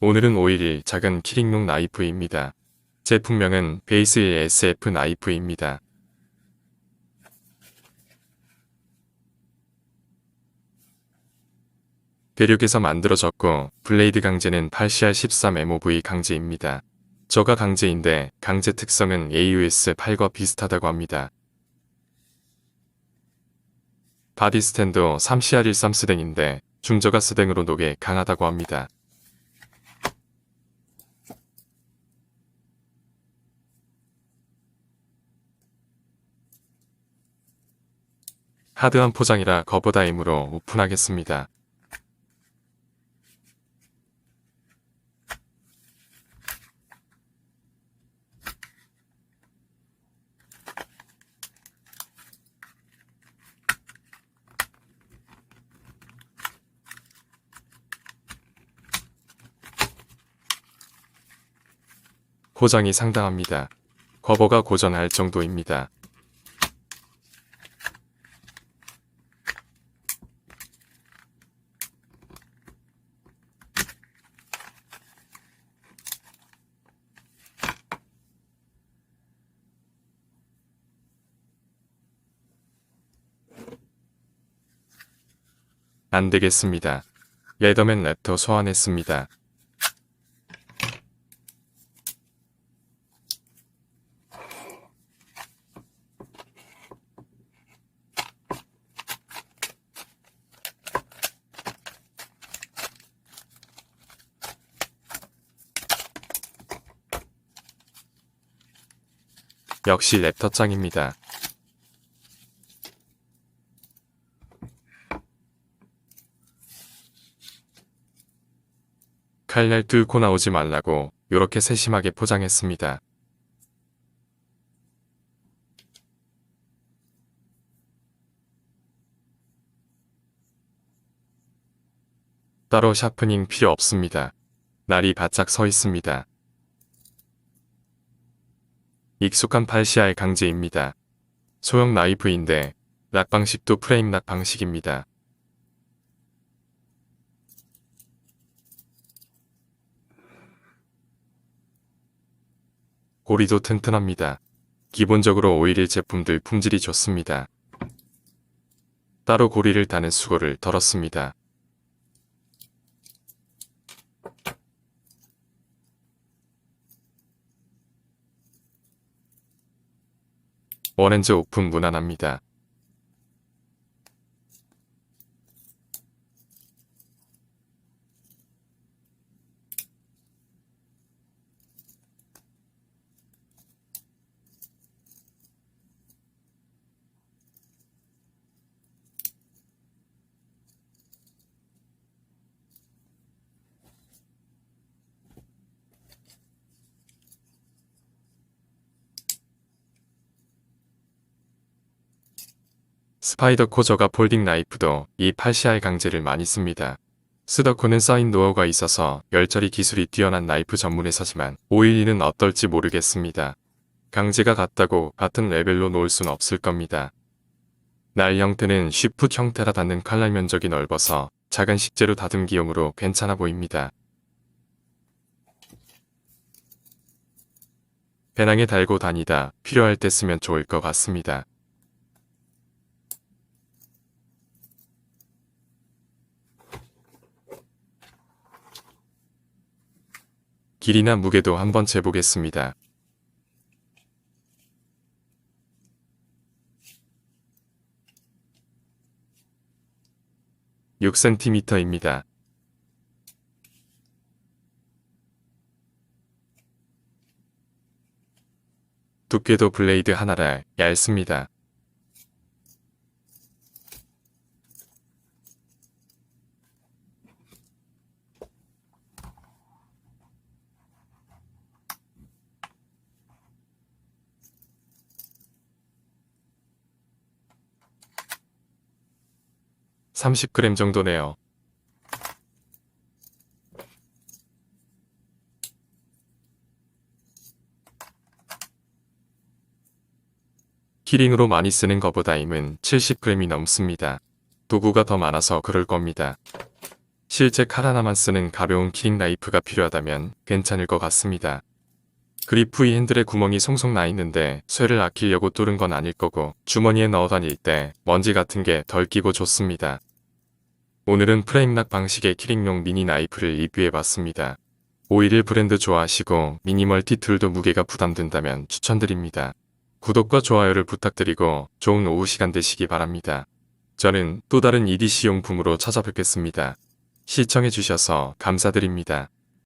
오늘은 511 작은 키링룩 나이프입니다. 제품명은 베이스의 SF 나이프입니다. 대륙에서 만들어졌고 블레이드 강제는 8CR13MOV 강제입니다. 저가 강제인데 강제 특성은 AUS8과 비슷하다고 합니다. 바디 스탠도 3CR13 스댕인데 중저가 스댕으로 녹에 강하다고 합니다. 하드한 포장이라 거버다임으로 오픈하겠습니다. 고장이 상당합니다. 거버가 고전할 정도입니다. 안 되겠습니다. 레더맨 랩터 소환했습니다. 역시 랩터 짱입니다. 칼날 뚫고 나오지 말라고 요렇게 세심하게 포장했습니다. 따로 샤프닝 필요 없습니다. 날이 바짝 서 있습니다. 익숙한 8CR 강제입니다. 소형 나이프인데 락 방식도 프레임 락 방식입니다. 고리도 튼튼합니다. 기본적으로 511 제품들 품질이 좋습니다. 따로 고리를 다는 수고를 덜었습니다. 원엔즈 오픈 무난합니다. 스파이더 코저가 폴딩 나이프도 이 8CR 강제를 많이 씁니다. 스더코는 쌓인 노하우가 있어서 열처리 기술이 뛰어난 나이프 전문회사지만 512는 어떨지 모르겠습니다. 강제가 같다고 같은 레벨로 놓을 순 없을 겁니다. 날 형태는 쉬프트 형태라 닿는 칼날 면적이 넓어서 작은 식재료 다듬기용으로 괜찮아 보입니다. 배낭에 달고 다니다 필요할 때 쓰면 좋을 것 같습니다. 길이나 무게도 한번 재보겠습니다. (6cm입니다) 두께도 블레이드 하나라 얇습니다. (30g) 정도네요. 키링으로 많이 쓰는 것보다 임은 70g이 넘습니다. 도구가 더 많아서 그럴 겁니다. 실제 칼 하나만 쓰는 가벼운 키링 나이프가 필요하다면 괜찮을 것 같습니다. 그리프 위 핸들에 구멍이 송송 나 있는데 쇠를 아끼려고 뚫은 건 아닐 거고 주머니에 넣어 다닐 때 먼지 같은 게 덜 끼고 좋습니다. 오늘은 프레임락 방식의 키링용 미니 나이프를 리뷰해봤습니다. 511 브랜드 좋아하시고 미니 멀티 툴도 무게가 부담된다면 추천드립니다. 구독과 좋아요를 부탁드리고 좋은 오후 시간 되시기 바랍니다. 저는 또 다른 EDC 용품으로 찾아뵙겠습니다. 시청해주셔서 감사드립니다.